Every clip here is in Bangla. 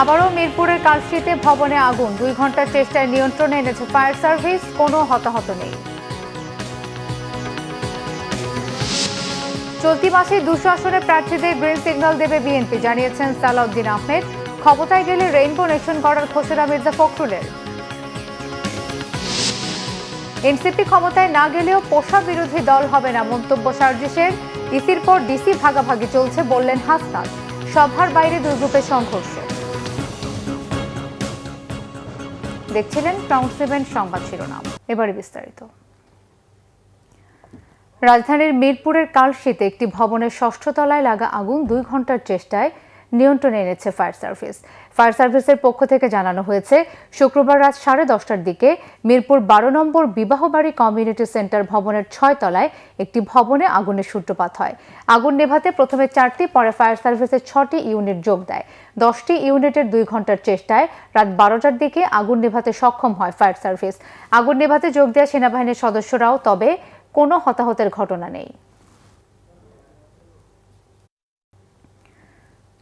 আবারও মিরপুরের কালশিতে ভবনে আগুন। দুই ঘণ্টার চেষ্টায় নিয়ন্ত্রণে এনেছে ফায়ার সার্ভিস, কোনো হতাহত নেই। চলতি মাসে দুশো আসনে প্রার্থীদের গ্রিন সিগন্যাল দেবে বিএনপি, জানিয়েছেন সালাউদ্দিন আহমেদ। ক্ষমতায় গেলে রেইনবো নেশন করার ঘোষণা মির্জা ফখরুলের। এনসিপি ক্ষমতায় না গেলেও পোষা বিরোধী দল হবে না মন্তব্য সার্জিসের ইসির পর ডিসি ভাগাভাগি চলছে বললেন হাসনাত। সভার বাইরে দুই গ্রুপের সংঘর্ষ। দেখছিলেন টাউন সেভেন সংবাদ শিরোনাম। এবারে বিস্তারিত। রাজধানীর মিরপুরের কালশীতে একটি ভবনের ষষ্ঠ তলায় লাগা আগুন দুই ঘণ্টার চেষ্টায় নিয়ন্ত্রণে এনেছে ফায়ার সার্ভিস। ফায়ার সার্ভিসের পক্ষ থেকে জানানো হয়েছে, শুক্রবার রাত সাড়ে দশটার দিকে মিরপুর বারো নম্বর বিবাহবাড়ি কমিউনিটি সেন্টার ভবনের ছয় তলায় একটি ভবনে আগুনের সূত্রপাত হয়। আগুন নেভাতে প্রথমে চারটি, পরে ফায়ার সার্ভিসের ছটি ইউনিট যোগ দেয়। দশটি ইউনিটের দুই ঘণ্টার চেষ্টায় রাত বারোটার দিকে আগুন নেভাতে সক্ষম হয় ফায়ার সার্ভিস। আগুন নেভাতে যোগ দেওয়া সেনাবাহিনীর সদস্যরাও, তবে কোনো হতাহতের ঘটনা নেই।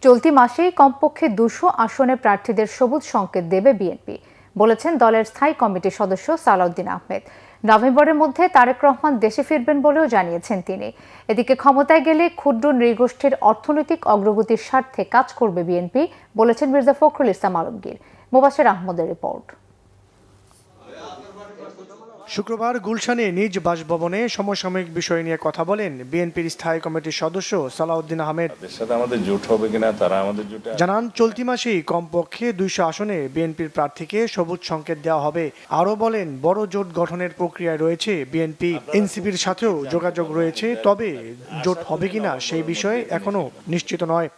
চলতি মাসেই কমপক্ষে দুশো আসনে প্রার্থীদের সবুজ সংকেত দেবে বিএনপি, বলেছেন দলের স্থায়ী কমিটির সদস্য সালাউদ্দিন আহমেদ। নভেম্বরের মধ্যে তারেক রহমান দেশে ফিরবেন বলেও জানিয়েছেন তিনি। এদিকে ক্ষমতায় গেলে ক্ষুদ্র নৃগোষ্ঠীর অর্থনৈতিক অগ্রগতির স্বার্থে কাজ করবে বিএনপি, বলেছেন মির্জা ফখরুল ইসলাম আলমগীর। মোবাসের আহমদের রিপোর্ট। শুক্রবার গুলশানে নিজ বাসভবনে সমসাময়িক বিষয় নিয়ে কথা বলেন বিএনপির স্থায়ী কমিটির সদস্য সালাউদ্দিন আহমেদ। সাথে আমাদের জোট হবে কিনা তারা আমাদের জোটে জানান চলতি মাসেই কমপক্ষে দুইশো আসনে বিএনপির প্রার্থীকে সবুজ সংকেত দেওয়া হবে। আরও বলেন বড় জোট গঠনের প্রক্রিয়ায় রয়েছে বিএনপি এনসিপির সাথেও যোগাযোগ রয়েছে তবে জোট হবে কিনা সেই বিষয়ে এখনও নিশ্চিত নয়।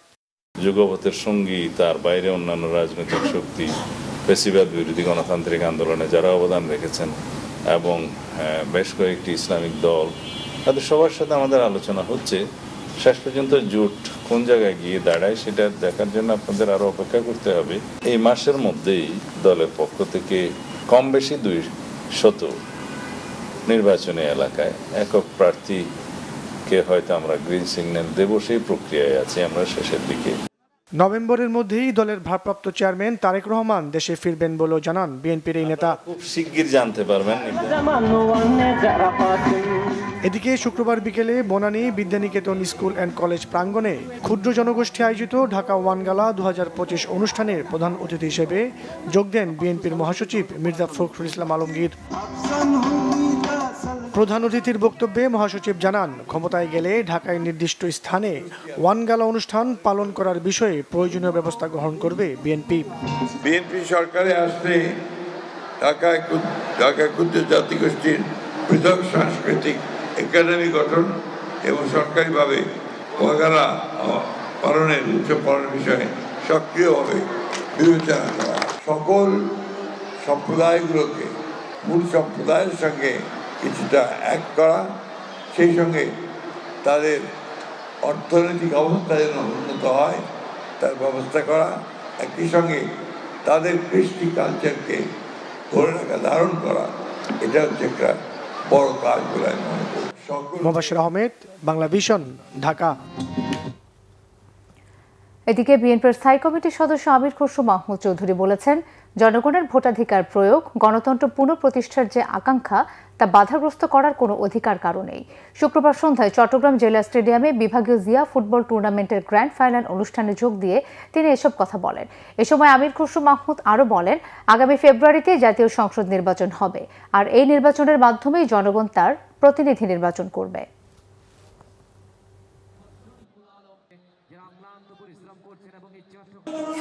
যুগপথের সঙ্গী তার বাইরে অন্যান্য রাজনৈতিক শক্তি পেশিবাদ বিরোধী গণতান্ত্রিক আন্দোলনে যারা অবদান রেখেছেন এবং বেশ কয়েকটি ইসলামিক দল। তাদের সবার সাথে আমাদের আলোচনা হচ্ছে। শেষ পর্যন্ত জোট কোন জায়গায় গিয়ে দাঁড়ায় সেটা দেখার জন্য আপনাদের আরও অপেক্ষা করতে হবে। এই মাসের মধ্যেই দলের পক্ষ থেকে কম বেশি দুই শত নির্বাচনী এলাকায় একক প্রার্থীকে হয়তো আমরা গ্রিন সিগন্যাল দেব, সেই প্রক্রিয়ায় আছি আমরা শেষের দিকে। নভেম্বরের মধ্যেই দলের ভারপ্রাপ্ত চেয়ারম্যান তারেক রহমান দেশে ফিরবেন বলেও জানান বিএনপির এই নেতা। খুব শিগগির জানতে পারবেন। এদিকে শুক্রবার বিকেলে Banani Bidyaniketan school and college প্রাঙ্গণে ক্ষুদ্র জনগোষ্ঠী আয়োজিত ঢাকা ওয়ান গালা দু অনুষ্ঠানের প্রধান অতিথি হিসেবে যোগ দেন বিএনপির মহাসচিব মির্জা ফখরুল ইসলাম আলমগীর। প্রধান অতিথির বক্তব্যে মহাসচিব জানান ক্ষমতায় গেলে ঢাকায় নির্দিষ্ট স্থানে ওয়ান গালা অনুষ্ঠান পালন করার বিষয়ে প্রয়োজনীয় ব্যবস্থা গ্রহণ করবে বিএনপি। বিএনপি সরকারে আসলে ঢাকায় ঢাকা ক্ষুদ্র জাতিগোষ্ঠীর পৃথক সাংস্কৃতিক একাডেমি গঠন এবং সরকারিভাবে ওয়াগারা আহ, পালনের উৎসব পালনের বিষয়ে সক্রিয়ভাবে বিবেচনা করা। সকল সম্প্রদায়গুলোকে মূল সম্প্রদায়ের সঙ্গে কিছুটা এক করা সেই সঙ্গে তাদের অর্থনৈতিক অবস্থা যেন উন্নত হয় তার ব্যবস্থা করা একই সঙ্গে তাদের কৃষ্টি কালচারকে ধরে রাখা ধারণ করা এটা হচ্ছে একটা বড় কাজ বলে আমি মনে করি। মোবাশির আহমেদ বাংলা ভিশন ঢাকা। এদিকে বিএনপির স্থায়ী কমিটির সদস্য আমির খসরু মাহমুদ চৌধুরী বলেছেন জনগণের ভোটাধিকার প্রয়োগ, গণতন্ত্র পুনঃপ্রতিষ্ঠার যে আকাঙ্ক্ষা, তা বাধাগ্রস্ত করার কোনো অধিকার কারণেই শুক্রবার সন্ধ্যায় চট্টগ্রাম জেলা স্টেডিয়ামে বিভাগীয় জিয়া ফুটবল টুর্নামেন্টের গ্র্যান্ড ফাইনাল অনুষ্ঠানে যোগ দিয়ে তিনি এসব কথা বলেন। এ সময় আমির খসরু মাহমুদ আরও বলেন, আগামী ফেব্রুয়ারিতে জাতীয় সংসদ নির্বাচন হবে, আর এই নির্বাচনের মাধ্যমেই জনগণ তার প্রতিনিধি নির্বাচন করবে।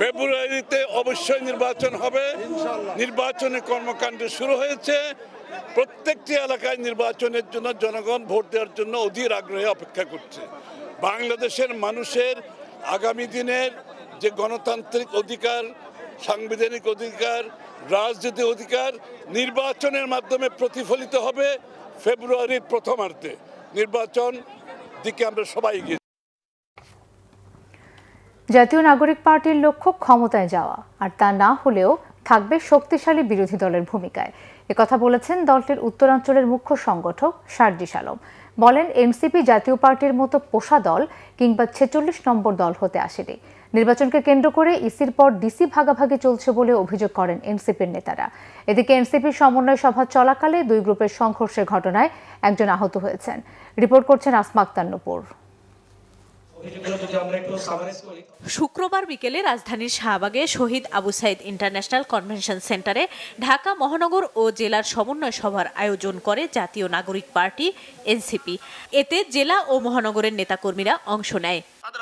ফেব্রুয়ারিতে অবশ্যই নির্বাচন হবে। নির্বাচনের কর্মকাণ্ড শুরু হয়েছে। প্রত্যেকটি এলাকায় নির্বাচনের জন্য জনগণ ভোট দেওয়ার জন্য অধীর আগ্রহে অপেক্ষা করছে। বাংলাদেশের মানুষের আগামী দিনের যে গণতান্ত্রিক অধিকার সাংবিধানিক অধিকার রাজনৈতিক অধিকার নির্বাচনের মাধ্যমে প্রতিফলিত হবে ফেব্রুয়ারির প্রথমার্ধে। নির্বাচন দিকে আমরা সবাই এগিয়ে জাতীয় নাগরিক পার্টির লক্ষ্য ক্ষমতায় যাওয়া, আর তা না হলেও থাকবে শক্তিশালী বিরোধী দলের ভূমিকায়। একথা বলেছেন দলটির উত্তরাঞ্চলের মুখ্য সংগঠক সার্জিস আলম বলেন, এনসিপি জাতীয় পার্টির মতো পোষা দল কিংবা ছেচল্লিশ নম্বর দল হতে আসেনি। নির্বাচনকে কেন্দ্র করে ইসির পর ডিসি ভাগাভাগি চলছে বলে অভিযোগ করেন এনসিপির নেতারা। এদিকে এনসিপির সমন্বয় সভা চলাকালে দুই গ্রুপের সংঘর্ষের ঘটনায় একজন আহত হয়েছেন। রিপোর্ট করছেন আসমা আক্তার নূপুর শুক্রবার বিকেলে রাজধানীর শাহবাগে শহীদ আবু সাইদ ইন্টারন্যাশনাল কনভেনশন সেন্টারে ঢাকা মহানগর ও জেলার সমন্বয় সভার আয়োজন করে জাতীয় নাগরিক পার্টি এনসিপি। এতে জেলা ও মহানগরের নেতাকর্মীরা অংশ নেয়।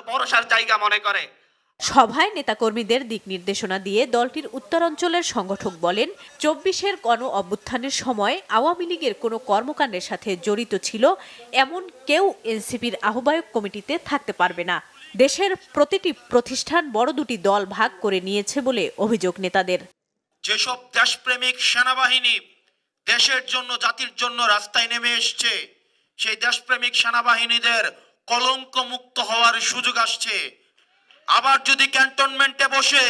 বড় সার জায়গা মনে করে। সভায় নেতাকর্মীদের দিক নির্দেশনা দিয়ে দলটির উত্তরাঞ্চলের সংগঠক বলেন, চব্বিশের গণ অভ্যুত্থানের সময় আওয়ামী লীগের কোনো কর্মকাণ্ডের সাথে জড়িত ছিল এমন কেউ এনসিপির আহ্বায়ক কমিটিতে থাকতে পারবে না। দেশের প্রতিটি প্রতিষ্ঠান বড় দুটি দল ভাগ করে নিয়েছে বলে অভিযোগ নেতাদের। যেসব দেশপ্রেমিক সেনাবাহিনী দেশের জন্য, জাতির জন্য রাস্তায় নেমে এসছে, সেই দেশপ্রেমিক সেনাবাহিনীদের কলঙ্ক মুক্ত হওয়ার সুযোগ আসছে। আবার যদি ক্যান্টনমেন্টে বসে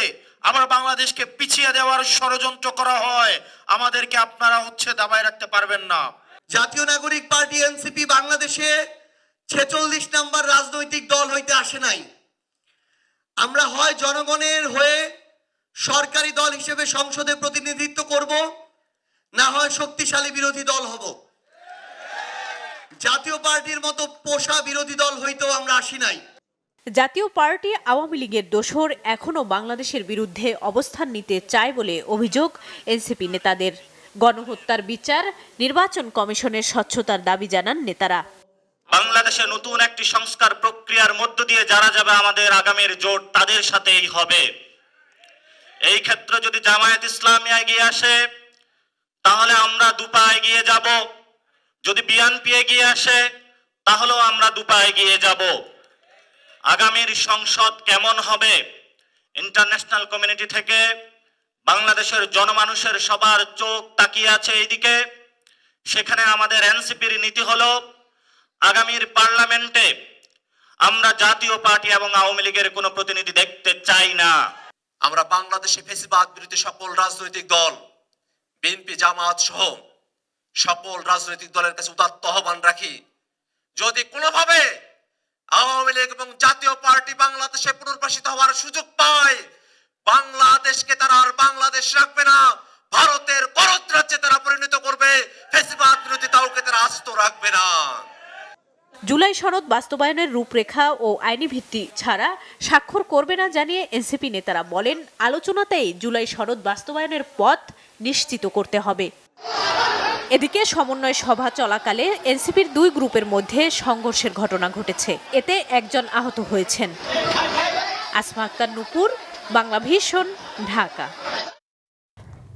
আবার বাংলাদেশকে পিছিয়ে দেওয়ার ষড়যন্ত্র করা হয়, আমাদেরকে আপনারা হচ্ছে দাবায় রাখতে পারবেন না। জাতীয় নাগরিক পার্টি এনসিপি বাংলাদেশে ছেচল্লিশ নাম্বার রাজনৈতিক দল হইতে আসে নাই। আমরা হয় জনগণের হয়ে সরকারি দল হিসেবে সংসদে প্রতিনিধিত্ব করব, না হয় শক্তিশালী বিরোধী দল হব। জাতীয় পার্টির মতো পোষা বিরোধী দল হইতেও আমরা আসি নাই। জাতীয় পার্টি আওয়ামী লীগের দোসর এখনও বাংলাদেশের বিরুদ্ধে অবস্থান নিতে চায় বলে অভিযোগ এনসিপি নেতাদের। গণহত্যার বিচার, নির্বাচন কমিশনের স্বচ্ছতার দাবি জানান নেতারা। বাংলাদেশে নতুন একটি সংস্কার প্রক্রিয়ার মধ্য দিয়ে যারা যাবে আমাদের আগামীর জোট তাদের সাথেই হবে। এই ক্ষেত্রে যদি জামায়াত ইসলামী এগিয়ে আসে, তাহলে আমরা দুপা এগিয়ে যাব। যদি বিএনপি এগিয়ে আসে, তাহলেও আমরা দুপা এগিয়ে যাব। আগামীর সংসদ কেমন হবে? ইন্টারন্যাশনাল কমিউনিটি থেকে বাংলাদেশের জনমানুষের সবার চোখ তাকিয়ে আছে এইদিকে। সেখানে আমাদের এনসিপির নীতি হলো, আগামীর পার্লামেন্টে আমরা জাতীয় পার্টি এবং আওয়ামী লীগের কোনো প্রতিনিধি দেখতে চাই না। আমরা বাংলাদেশে ফেসিবাদ বিরোধী সকল রাজনৈতিক দল, বিএনপি, জামাত সহ সকল রাজনৈতিক দলের কাছে উদাত্ত আহ্বান রাখি। যদি কোনোভাবে আওয়ামী লীগ এবং জাতীয় পার্টি বাংলাদেশে পুনর্বাসিত হওয়ার সুযোগ পায়। বাংলাদেশকে তারা আর বাংলাদেশ রাখবে না। ভারতের করদ রাজ্যে তারা পরিণত করবে। ফেসিবাদ বিরোধী দলকে তারা আস্ত রাখবে না। জুলাই সনদ বাস্তবায়নের রূপরেখা ও আইনি ভিত্তি ছাড়া স্বাক্ষর করবে না জানিয়ে এনসিপি নেতারা বলেন, আলোচনাতেই জুলাই সনদ বাস্তবায়নের পথ নিশ্চিত করতে হবে। এদিকে সমন্বয় সভা চলাকালে এনসিপির দুই গ্রুপের মধ্যে সংঘর্ষের ঘটনা ঘটেছে। এতে একজন আহত হয়েছেন। আসমা আক্তার নুপুর, বাংলা ভীষণ, ঢাকা।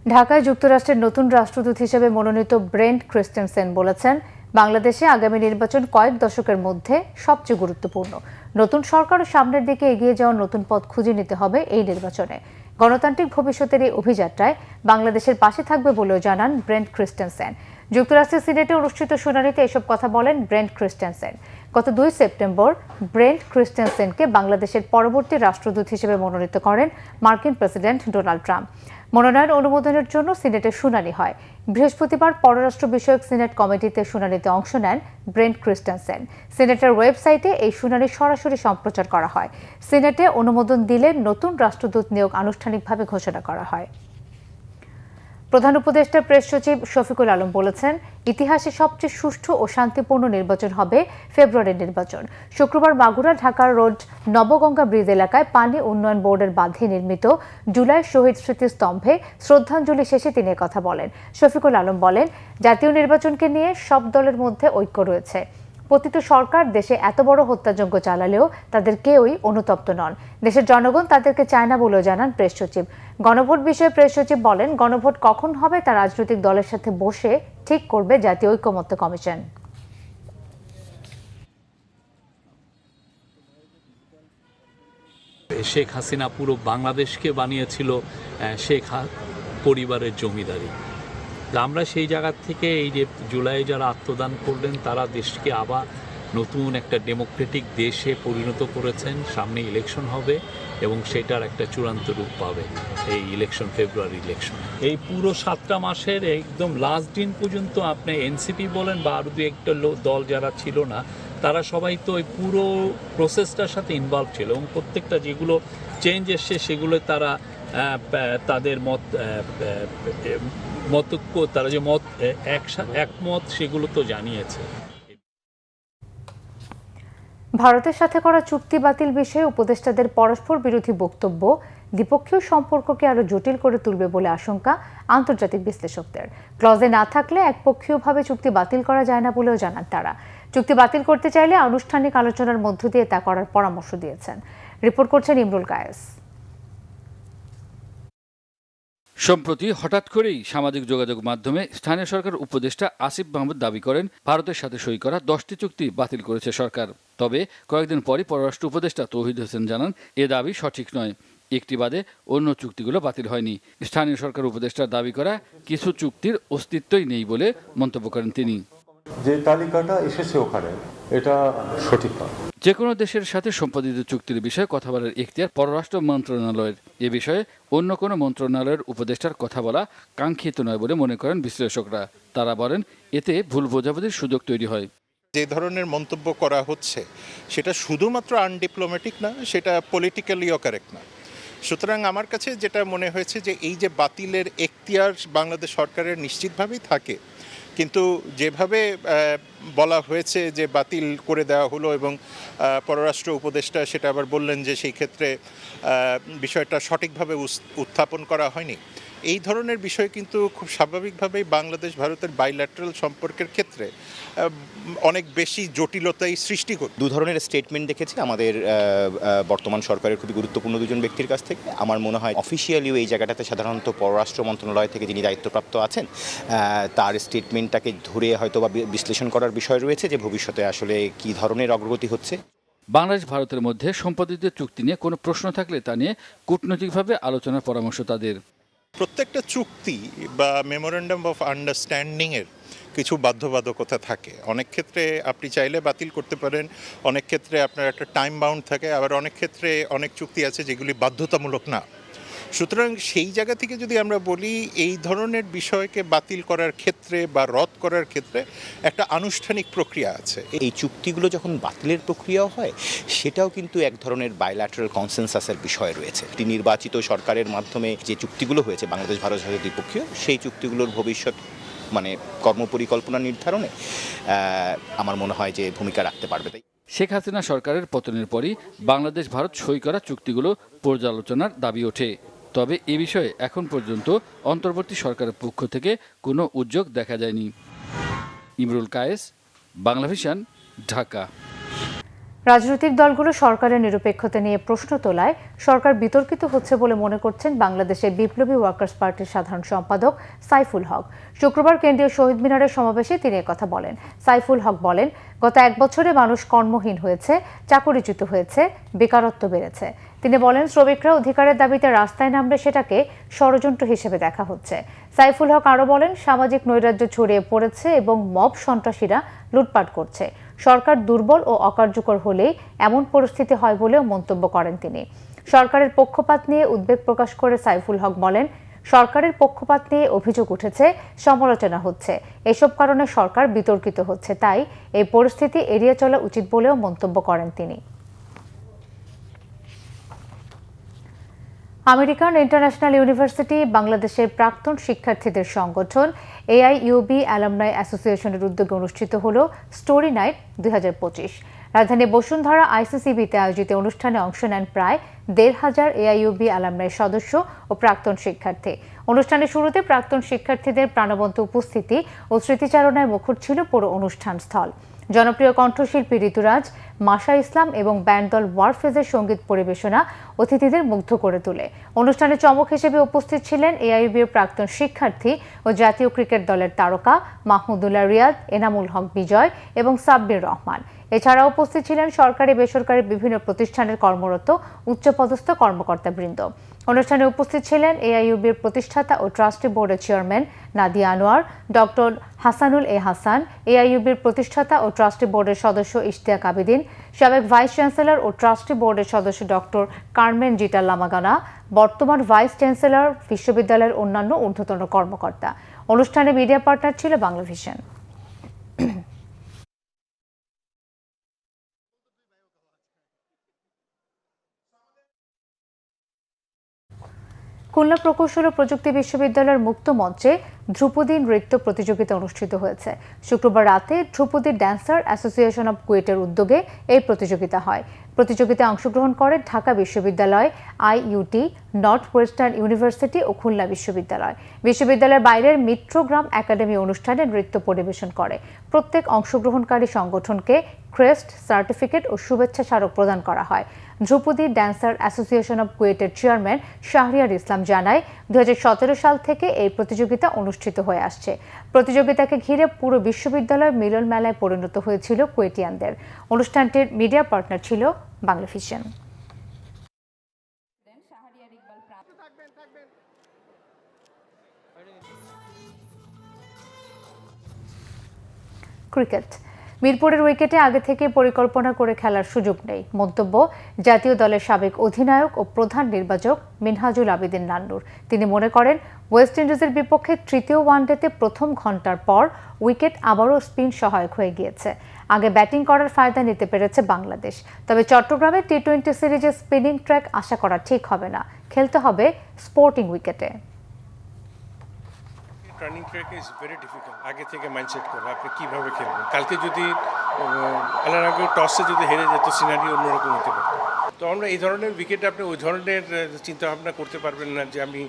ঢাকায় যুক্তরাষ্ট্রের নতুন রাষ্ট্রদূত হিসেবে মনোনীত ব্রেন্ট ক্রিস্টেনসেন বলেছেন বাংলাদেশে আগামী নির্বাচন কয়েক দশকের মধ্যে সবচেয়ে গুরুত্বপূর্ণ। নতুন সরকার সামনের দিকে এগিয়ে যাওয়ার নতুন পথ খুঁজে নিতে হবে এই নির্বাচনে। গণতান্ত্রিক ভবিষ্যতের এই অভিযাত্রায় বাংলাদেশের পাশে থাকবে বলেও জানান ব্রেন্ট ক্রিস্টেনসেন। যুক্তরাষ্ট্রের সিনেটে অনুষ্ঠিত শুনানিতে এসব কথা বলেন ব্রেন্ট ক্রিস্টেনসেন। গত দুই সেপ্টেম্বর ব্রেন্ট ক্রিস্টেনসেনকে বাংলাদেশের পরবর্তী রাষ্ট্রদূত হিসেবে মনোনীত করেন মার্কিন প্রেসিডেন্ট ডোনাল্ড ট্রাম্প। মনোনয়ন অনুমোদনের জন্য সিনেটে শুনানি হয়। বৃহস্পতিবার পররাষ্ট্র বিষয়ক সিনেট কমিটিতে শুনানিতে অংশ নেন ব্রেন্ট ক্রিস্টেনসেন। সিনেটের ওয়েবসাইটে এই শুনানি সরাসরি সম্প্রচার করা হয়। সিনেটে অনুমোদন দিলে নতুন রাষ্ট্রদূত নিয়োগ আনুষ্ঠানিকভাবে ঘোষণা করা হয়। প্রধান উপদেষ্টা প্রেস সচিব শফিকুল আলম বলেছেন, ইতিহাসে সবচেয়ে সুষ্ঠু ও শান্তিপূর্ণ নির্বাচন হবে ফেব্রুয়ারির নির্বাচন। শুক্রবার মাগুরা ঢাকার রোড নবগঙ্গা ব্রিজ এলাকায় পানি উন্নয়ন বোর্ডের বাঁধে নির্মিত জুলাই শহীদ স্মৃতিস্তম্ভে শ্রদ্ধাঞ্জলি শেষে তিনি কথা বলেন। শফিকুল আলম বলেন, জাতীয় নির্বাচনকে নিয়ে সব দলের মধ্যে ঐক্য রয়েছে। পতিত সরকার দেশে এত বড় হত্যাযজ্ঞ চালালেও তাদের কেউই অনুতপ্ত নন। দেশের জনগণ তাদেরকে চায় না বলেও জানান প্রেস সচিব। গণভোট বিষয়ে প্রেস সচিব বলেন, গণভোট কখন হবে তা রাজনৈতিক দলের সাথে বসে ঠিক করবে জাতীয় ঐক্যমত্য কমিশন। শেখ হাসিনা পুরো বাংলাদেশকে বানিয়েছিল শেখ পরিবারের জমিদারি। আমরা সেই জায়গার থেকে এই যে জুলাই যারা আত্মদান করলেন, তারা দেশকে আবার নতুন একটা ডেমোক্রেটিক দেশে পরিণত করেছেন। সামনে ইলেকশন হবে এবং সেটার একটা চূড়ান্ত রূপ পাবে এই ইলেকশন ফেব্রুয়ারি ইলেকশন এই পুরো সাতটা মাসের একদম লাস্ট দিন পর্যন্ত আপনি এনসিপি বলেন বা আরও দু একটা দল যারা ছিল না, তারা সবাই তো ওই পুরো প্রসেসটার সাথে ইনভলভ ছিল এবং প্রত্যেকটা যেগুলো চেঞ্জ এসছে, সেগুলো তারা তাদের মত মতক্য, তারা যে মত একমত, সেগুলো তো জানিয়েছে। ভারতের সাথে করা চুক্তি বাতিল বিষয়ে উপদেষ্টাদের পরস্পর বিরোধী বক্তব্য দ্বিপক্ষীয় সম্পর্ককে আরও জটিল করে তুলবে বলে আশঙ্কা আন্তর্জাতিক বিশ্লেষকদের। ক্লজে না থাকলে একপক্ষীয়ভাবে চুক্তি বাতিল করা যায় না বলেও জানান তারা। চুক্তি বাতিল করতে চাইলে আনুষ্ঠানিক আলোচনার মধ্য দিয়ে তা করার পরামর্শ দিয়েছেন। রিপোর্ট করছেন ইমরুল কায়েস। সম্প্রতি হঠাৎ করেই সামাজিক যোগাযোগ মাধ্যমে স্থানীয় সরকার উপদেষ্টা আসিফ মাহমুদ দাবি করেন, ভারতের সাথে সই করা দশটি চুক্তি বাতিল করেছে সরকার। তবে কয়েকদিন পরই পররাষ্ট্র উপদেষ্টা তৌহিদ হোসেন জানান, এ দাবি সঠিক নয়। একটি বাদে অন্য চুক্তিগুলো বাতিল হয়নি। স্থানীয় সরকার উপদেষ্টার দাবি করা, কিছু চুক্তির অস্তিত্বই নেই বলে মন্তব্য করেন তিনি। যে তালিকাটা এসেছে ওখানে এটা সঠিক নয়। যে কোনো দেশের সাথে সম্পাদিত চুক্তির বিষয়ে কথা বলার এখতিয়ার পররাষ্ট্র মন্ত্রণালয়ের এ বিষয়ে অন্য কোনো মন্ত্রণালয়ের উপদেষ্টার কথা বলা কাঙ্ক্ষিত নয় বলে মনে করেন বিশ্লেষকরা। তারা বলেন এতে ভুল বোঝাবুঝির সুযোগ তৈরি হয়। যে ধরনের মন্তব্য করা হচ্ছে সেটা শুধুমাত্র আনডিপ্লোম্যাটিক না সেটা পলিটিক্যালিও কারেক্ট না। সুতরাং আমার কাছে যেটা মনে হয়েছে যে এই যে বাতিলের এখতিয়ার বাংলাদেশ সরকারের নিশ্চিতভাবেই থাকে কিন্তু যেভাবে বলা হয়েছে যে বাতিল করে দেওয়া হলো এবং পররাষ্ট্র উপদেষ্টা সেটা আবার বললেন যে সেই ক্ষেত্রে বিষয়টা সঠিকভাবে উত্থাপন করা হয়নি। এই ধরনের বিষয় কিন্তু খুব স্বাভাবিকভাবেই বাংলাদেশ ভারতের বাইল্যাটারাল সম্পর্কের ক্ষেত্রে অনেক বেশি জটিলতাই সৃষ্টি করবে দু ধরনের স্টেটমেন্ট দেখেছি। আমাদের বর্তমান সরকারের খুবই গুরুত্বপূর্ণ দুজন ব্যক্তির কাছ থেকে। আমার মনে হয় অফিসিয়ালিও এই জায়গাটাতে সাধারণত পররাষ্ট্র মন্ত্রণালয় থেকে যিনি দায়িত্বপ্রাপ্ত আছেন তার স্টেটমেন্টটাকে ধরে হয়তো বা বি- বিশ্লেষণ করার বিষয় রয়েছে যে ভবিষ্যতে আসলে কি ধরনের অগ্রগতি হচ্ছে। বাংলাদেশ ভারতের মধ্যে সম্পাদিত চুক্তি নিয়ে কোনো প্রশ্ন থাকলে তা নিয়ে কূটনৈতিকভাবে আলোচনার পরামর্শ তাদের। প্রত্যেকটা চুক্তি বা মেমোরেন্ডাম অফ আন্ডারস্ট্যান্ডিংয়ের কিছু বাধ্যবাধকতা থাকে। অনেক ক্ষেত্রে আপনি চাইলে বাতিল করতে পারেন, অনেক ক্ষেত্রে আপনার একটা টাইম বাউন্ড থাকে, আবার অনেক ক্ষেত্রে অনেক চুক্তি আছে যেগুলি বাধ্যতামূলক না। সুতরাং সেই জায়গা থেকে যদি আমরা বলি এই ধরনের বিষয়কে বাতিল করার ক্ষেত্রে বা রদ করার ক্ষেত্রে একটা আনুষ্ঠানিক প্রক্রিয়া আছে। এই চুক্তিগুলো যখন বাতিলের প্রক্রিয়াও হয় সেটাও কিন্তু এক ধরনের বাইল্যাটারাল কনসেনসাসের বিষয় রয়েছে। একটি নির্বাচিত সরকারের মাধ্যমে যে চুক্তিগুলো হয়েছে বাংলাদেশ ভারত সহ দ্বিপক্ষীয় সেই চুক্তিগুলোর ভবিষ্যৎ মানে কর্মপরিকল্পনা নির্ধারণে আমার মনে হয় যে ভূমিকা রাখতে পারবে। তাই শেখ হাসিনা সরকারের পতনের পরই বাংলাদেশ ভারত সই করা চুক্তিগুলো পর্যালোচনার দাবি ওঠে। তবে এ বিষয়ে এখন পর্যন্ত অন্তর্বর্তী সরকারের পক্ষ থেকে কোনো উদ্যোগ দেখা যায়নি। ইমরুল কায়েস বাংলাভিশন ঢাকা। রাজনৈতিক দলগুলো সরকারের নিরপেক্ষতা নিয়ে প্রশ্ন তোলায় সরকার বিতর্কিত হচ্ছে বলে মনে করছেন বাংলাদেশের বিপ্লবী ওয়ার্কার্স পার্টির সাধারণ সম্পাদক সাইফুল হক। শুক্রবার কেন্দ্রীয় শহীদ মিনারের সমাবেশে তিনি কথা বলেন। সাইফুল হক বলেন, গত এক বছরে মানুষ কর্মহীন হয়েছে, চাকরিচ্যুত হয়েছে, বেকারত্ব বেড়েছে। তিনি বলেন, শ্রমিকরা অধিকারের দাবিতে রাস্তায় নামলে সেটাকে ষড়যন্ত্র হিসেবে দেখা হচ্ছে। সাইফুল হক আরও বলেন, সামাজিক নৈরাজ্য ছড়িয়ে পড়েছে এবং মব সন্ত্রাসীরা লুটপাট করছে। সরকার দুর্বল ও অকার্যকর হলেই এমন পরিস্থিতি হয় বলেও মন্তব্য করেন তিনি। সরকারের পক্ষপাত নিয়ে উদ্বেগ প্রকাশ করে সাইফুল হক বলেন, সরকারের পক্ষপাত নিয়ে অভিযোগ উঠেছে, সমালোচনা হচ্ছে। এসব কারণে সরকার বিতর্কিত হচ্ছে, তাই এই পরিস্থিতি এড়িয়ে চলা উচিত বলেও মন্তব্য করেন তিনি। আমেরিকান ইন্টারন্যাশনাল ইউনিভার্সিটি বাংলাদেশের প্রাক্তন শিক্ষার্থীদের সংগঠন এআইইউবি অ্যালামনাই অ্যাসোসিয়েশনের উদ্যোগে অনুষ্ঠিত হল স্টোরি নাইট দুই রাজধানী বসুন্ধরা আইসিসিবিতে আয়োজিত অনুষ্ঠানে অংশ নেন প্রায় দেড় হাজার এআইইউবি অ্যালামনাই সদস্য ও প্রাক্তন শিক্ষার্থী। অনুষ্ঠানের শুরুতে প্রাক্তন শিক্ষার্থীদের প্রাণবন্ত উপস্থিতি ও স্মৃতিচারণায় মুখর ছিল পুরো অনুষ্ঠান স্থল জনপ্রিয় কণ্ঠশিল্পী ঋতুরাজ মাসা ইসলাম এবং ব্যান্ড দল ওয়ারফেজের সংগীত পরিবেশনা অতিথিদের মুগ্ধ করে তোলে। অনুষ্ঠানে চমক হিসেবে উপস্থিত ছিলেন এআইবির প্রাক্তন শিক্ষার্থী ও জাতীয় ক্রিকেট দলের তারকা মাহমুদুল্লাহ রিয়াদ, এনামুল হক বিজয় এবং সাব্বির রহমান। এছাড়া উপস্থিত ছিলেন সরকারি বেসরকারি বিভিন্ন প্রতিষ্ঠানের কর্মরত উচ্চপদস্থ কর্মকর্তাবৃন্দ। অনুষ্ঠানে উপস্থিত ছিলেন এআইইউবির প্রতিষ্ঠাতা ও ট্রাস্টি বোর্ডের chairman Nadia Anwar, doctor Hasanul A Hasan, এআইইউবির প্রতিষ্ঠাতা ও ট্রাস্টি বোর্ডের সদস্য ইশতিয়াক আবিদিন, সাবেক ভাইস চ্যান্সেলর ও ট্রাস্টি বোর্ডের সদস্য ডক্টর কার্মেন জিটা লামাগানা, বর্তমান ভাইস চ্যান্সেলর, বিশ্ববিদ্যালয়ের অন্যান্য ঊর্ধ্বতন কর্মকর্তা। অনুষ্ঠানে মিডিয়া পার্টনার ছিল বাংলাভিশন। খুলনা প্রকৌশল ও প্রযুক্তি বিশ্ববিদ্যালয়ের মুক্ত মঞ্চে ধ্রুপদী নৃত্য প্রতিযোগিতা অনুষ্ঠিত হয়েছে। শুক্রবার রাতে ধ্রুপদী ড্যান্সার অ্যাসোসিয়েশন অব কুয়েটের উদ্যোগে এই প্রতিযোগিতা হয়। প্রতিযোগিতায় অংশগ্রহণ করে ঢাকা বিশ্ববিদ্যালয় আইইউটি নর্থ ওয়েস্টার্ন ইউনিভার্সিটি ও খুলনা বিশ্ববিদ্যালয়। বিশ্ববিদ্যালয়ের বাইরের মিত্রগ্রাম একাডেমি অনুষ্ঠানে নৃত্য পরিবেশন করে। প্রত্যেক অংশগ্রহণকারী সংগঠনকে ক্রেস্ট সার্টিফিকেট ও শুভেচ্ছা স্মারক প্রদান করা হয়। ধ্রুপদী ড্যান্সার অ্যাসোসিয়েশন অব কুয়েটের চেয়ারম্যান শাহরিয়ার ইসলাম জানায় দুই হাজার সতেরো সাল থেকে এই প্রতিযোগিতা অনুষ্ঠিত হয়ে আসছে। প্রতিযোগিতাকে ঘিরে পুরো বিশ্ববিদ্যালয় মিলন মেলায় পরিণত হয়েছিল কুয়েটিয়ানদের। অনুষ্ঠানটির মিডিয়া পার্টনার ছিল বাংলা ভিশন ক্রিকেট মিরপুরের উইকেটে আগে থেকে পরিকল্পনা করে খেলার সুযোগ নেই। মন্তব্য, জাতীয় দলের সাবেক অধিনায়ক ও প্রধান নির্বাচক মিনহাজুল আবেদিন নান্নুর। তিনি মনে করেন, ওয়েস্ট ইন্ডিজের বিপক্ষে তৃতীয় ওয়ানডেতে প্রথম ঘণ্টার পর উইকেট আবারও স্পিন সহায়ক হয়ে গিয়েছে। আগে ব্যাটিং করার ফায়দা নিতে পেরেছে বাংলাদেশ। তবে চট্টগ্রামে টি টোয়েন্টি সিরিজে স্পিনিং ট্র্যাক আশা করা ঠিক হবে না। খেলতে হবে স্পোর্টিং উইকেটে। Turning track is very difficult আগে থেকে মাইন্ডসেট করা, আপনি কীভাবে খেলবেন? কালকে যদি আলার আগে টসে যদি হেরে যেত সিনারি অন্যরকম হতে পারত তো আমরা এই ধরনের উইকেটে আপনি ওই ধরনের চিন্তা ভাবনা করতে পারবেন না যে আমি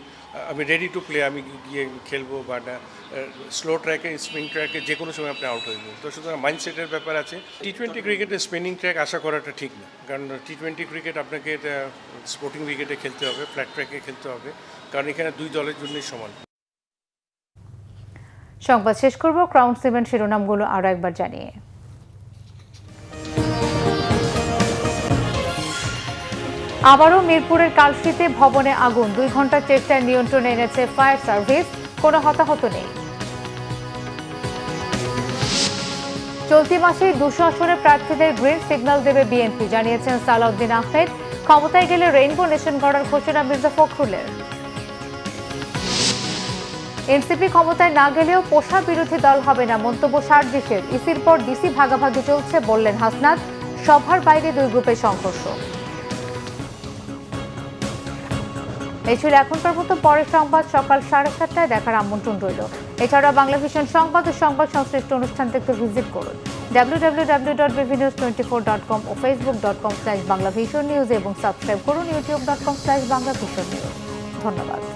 আমি রেডি টু প্লে আমি গিয়ে খেলব বা না। স্লো ট্র্যাকে স্পিন ট্র্যাকে যে কোনো সময় আপনি আউট হয়ে যাবেন। তো সুতরাং মাইন্ডসেটের ব্যাপার আছে। টি টোয়েন্টি ক্রিকেটে স্পিনিং ট্র্যাক আশা করাটা ঠিক না। কারণ টি টোয়েন্টি ক্রিকেট আপনাকে স্পোর্টিং উইকেটে খেলতে হবে ফ্ল্যাট ট্র্যাকে খেলতে হবে। কারণ এখানে দুই দলের জন্যই সমান। সংবাদ শেষ করব। ক্রাউন সিমেন্ট শিরোনামগুলো আরও একবার জানিয়ে। আবারও মিরপুরের কালশিতে ভবনে আগুন। দুই ঘণ্টার চেষ্টায় নিয়ন্ত্রণে এনেছে ফায়ার সার্ভিস। কোনো হতাহত নেই। চলতি মাসেই দুশো আসনে প্রার্থীদের গ্রিন সিগন্যাল দেবে বিএনপি, জানিয়েছেন সালাউদ্দিন আহমেদ। ক্ষমতায় গেলে রেইনবো নেশন গড়ার ঘোষণা মির্জা ফখরুলের। এনসিপি ক্ষমতায় না গেলেও পোষা বিরোধী দল হবে না, মন্তব্য সার্জিসের ইসির পর ডিসি ভাগাভাগি চলছে বললেন হাসনাত। সভার বাইরে দুই গ্রুপের সংঘর্ষ। এই ছিল এখনকার মতো, পরের সংবাদ সকাল সাড়ে সাতটায় দেখার আমন্ত্রণ রইল। এছাড়া বাংলা ভিশন সংবাদ ও সংবাদ সংশ্লিষ্ট অনুষ্ঠান দেখতে ভিজিট করুন। W W W dot news twenty four dot com ও Facebook dot com slash Bangla Vision news এবং সাবস্ক্রাইব করুন YouTube dot com slash Bangla Vision news ধন্যবাদ।